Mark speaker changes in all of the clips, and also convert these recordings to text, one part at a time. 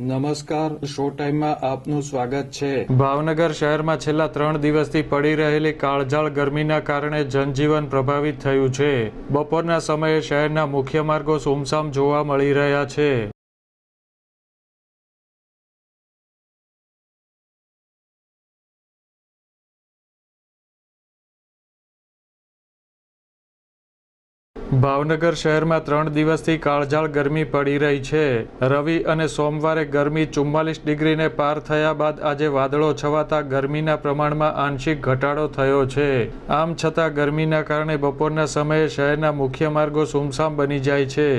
Speaker 1: નમસ્કાર, શો ટાઈમમાં આપનું સ્વાગત છે.
Speaker 2: ભાવનગર શહેરમાં છેલ્લા ત્રણ દિવસથી પડી રહેલી કાળઝાળ ગરમીના કારણે જનજીવન પ્રભાવિત થયું છે. બપોરના સમયે શહેરના મુખ્ય માર્ગો સુમસામ જોવા મળી રહ્યા છે. ભાવનગર શહેરમાં ત્રણ દિવસથી કાળઝાળ ગરમી પડી રહી છે. રવિ અને સોમવારે ગરમી ચુમ્માલીસ ડિગ્રીને પાર થયા બાદ આજે વાદળો છવાતા ગરમીના પ્રમાણમાં આંશિક ઘટાડો થયો છે. આમ છતાં ગરમીના કારણે બપોરના સમયે શહેરના મુખ્ય માર્ગો સુમસામ બની જાય છે.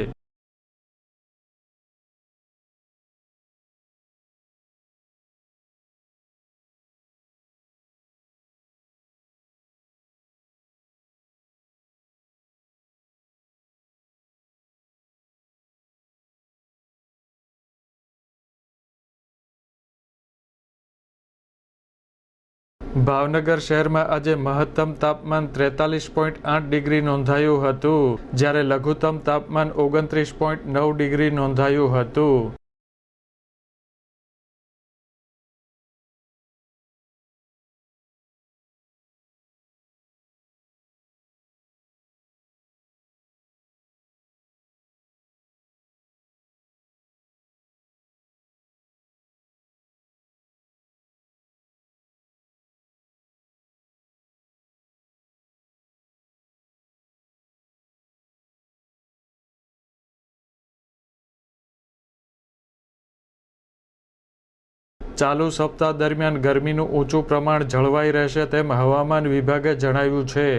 Speaker 2: ભાવનગર શહેરમાં આજે મહત્તમ તાપમાન ત્રેતાલીસ પોઈન્ટ આઠ ડિગ્રી નોંધાયું હતું, જ્યારે લઘુત્તમ તાપમાન ઓગણત્રીસ પોઈન્ટ નવ ડિગ્રી નોંધાયું હતું. ચાલુ સપ્તાહ દરમિયાન ગરમીનું ઊંચું પ્રમાણ જળવાઈ રહેશે તેમ હવામાન વિભાગે જણાવ્યું છે.